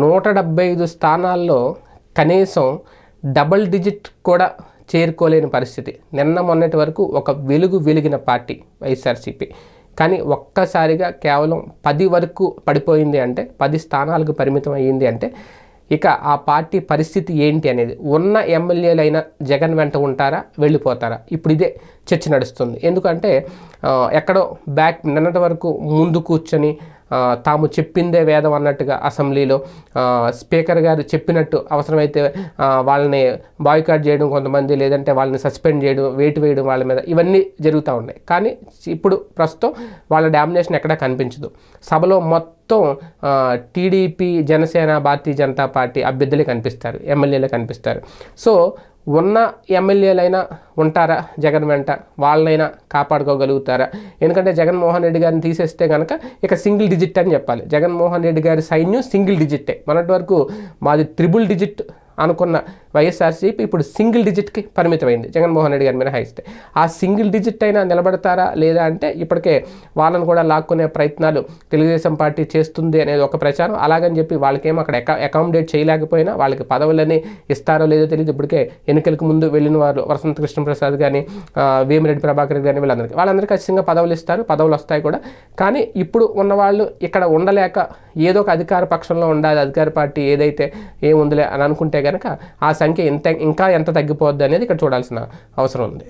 నూట డెబ్బై ఐదు స్థానాల్లో కనీసం డబల్ డిజిట్ కూడా చేరుకోలేని పరిస్థితి. నిన్న మొన్నటి వరకు ఒక వెలుగు వెలిగిన పార్టీ వైఎస్ఆర్సీపీ. కానీ ఒక్కసారిగా కేవలం పది వరకు పడిపోయింది అంటే పది స్థానాలకు పరిమితం అయ్యింది అంటే ఇక ఆ పార్టీ పరిస్థితి ఏంటి అనేది? ఉన్న ఎమ్మెల్యేలైన జగన్ వెంట ఉంటారా? వెళ్ళిపోతారా? ఇప్పుడు ఇదే చర్చ నడుస్తుంది. ఎందుకంటే ఎక్కడో బ్యాక్ నిన్నటి వరకు ముందు కూర్చొని తాము చెప్పిందే వేదం అన్నట్టుగా అసెంబ్లీలో స్పీకర్ గారు చెప్పినట్టు అవసరమైతే వాళ్ళని బాయ్కాట్ చేయడం కొంతమంది లేదంటే వాళ్ళని సస్పెండ్ చేయడం వేటు వేయడం వాళ్ళ మీద ఇవన్నీ జరుగుతూ ఉన్నాయి. కానీ ఇప్పుడు ప్రస్తుతం వాళ్ళ డామినేషన్ ఎక్కడా కనిపించదు. సభలో మొత్తం టీడీపీ జనసేన భారతీయ జనతా పార్టీ అభ్యర్థులే కనిపిస్తారు ఎమ్మెల్యేలే కనిపిస్తారు. సో ఉన్న ఎమ్మెల్యేలైనా ఉంటారా జగన్ వెంట? వాళ్ళనైనా కాపాడుకోగలుగుతారా? ఎందుకంటే జగన్మోహన్ రెడ్డి గారిని తీసేస్తే కనుక ఇక సింగిల్ డిజిట్ అని చెప్పాలి. జగన్మోహన్ రెడ్డి గారి సైన్యం సింగిల్ డిజిట్టే. మొన్నటి వరకు మాది త్రిబుల్ డిజిట్ అనుకున్న వైఎస్ఆర్సీపీ ఇప్పుడు సింగిల్ డిజిట్కి పరిమితమైంది. జగన్మోహన్ రెడ్డి గారి మీద హైస్ట్ ఆ సింగిల్ డిజిట్ అయినా నిలబడతారా లేదా అంటే ఇప్పటికే వాళ్ళని కూడా లాక్కునే ప్రయత్నాలు తెలుగుదేశం పార్టీ చేస్తుంది అనేది ఒక ప్రచారం. అలాగని చెప్పి వాళ్ళకేమో అక్కడ అకా అకామిడేట్ చేయలేకపోయినా వాళ్ళకి పదవులని ఇస్తారో లేదో తెలియదు. ఇప్పటికే ఎన్నికలకు ముందు వెళ్ళిన వారు వసంత కృష్ణప్రసాద్ కానీ వేమిరెడ్డి ప్రభాకర్ రెడ్డి కానీ వీళ్ళందరికీ. వాళ్ళందరికీ ఖచ్చితంగా పదవులు ఇస్తారు. పదవులు వస్తాయి కూడా. కానీ ఇప్పుడు ఉన్నవాళ్ళు ఇక్కడ ఉండలేక ఏదో ఒక అధికార పక్షంలో ఉండాలి. అధికార పార్టీ ఏదైతే ఏముందిలే అని అనుకుంటే కనుక ఆ సంఖ్య ఎంత ఇంకా ఎంత తగ్గిపోద్ది అనేది ఇక్కడ చూడాల్సిన అవసరం ఉంది.